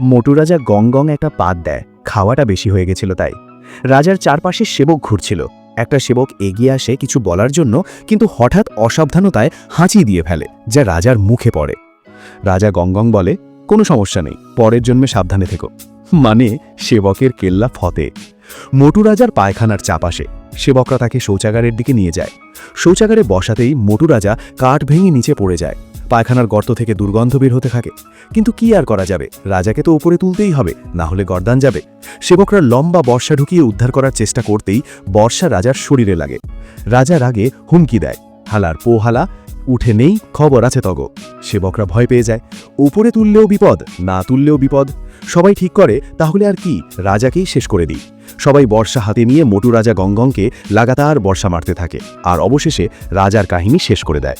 মোটু রাজা গং গং একটা পাত দেয়। খাওয়াটা বেশি হয়ে গেছিল তাই। রাজার চারপাশে সেবক ঘুরছিল। একটা সেবক এগিয়ে আসে কিছু বলার জন্য, কিন্তু হঠাৎ অসাবধানতায় হাঁচি দিয়ে ফেলে, যা রাজার মুখে পড়ে। রাজা গঙ্গং বলে, কোনো সমস্যা নেই, পরের জন্মে সাবধানে থেকো। মানে সেবকের কেল্লা ফতে। মোটু রাজার পায়খানার চাপ আসে। সেবকরা তাকে শৌচাগারের দিকে নিয়ে যায়। শৌচাগারে বসাতেই মোটু রাজা কাঠ ভেঙে নিচে পড়ে যায়। পায়খানার গর্ত থেকে দুর্গন্ধ বের হতে থাকে। কিন্তু কি আর করা যাবে? রাজাকে তো উপরে তুলতেই হবে, না হলে গর্দান যাবে। সেবকরা লম্বা বর্ষা ঢুকিয়ে উদ্ধার করার চেষ্টা করতেই বর্ষা রাজার শরীরে লাগে। রাজা রাগে হুমকি দেয়, হালার পো হালা উঠে নেই, খবর আছে তগ। সেবকরা ভয় পেয়ে যায়, উপরে তুললেও বিপদ, না তুললেও বিপদ। সবাই ঠিক করে, তাহলে আর কি? রাজাকেই শেষ করে দিই। সবাই বর্ষা হাতে নিয়ে মোটু রাজা গঙ্গংকে লাগাতার বর্ষা মারতে থাকে। আর অবশেষে রাজার কাহিনী শেষ করে দেয়।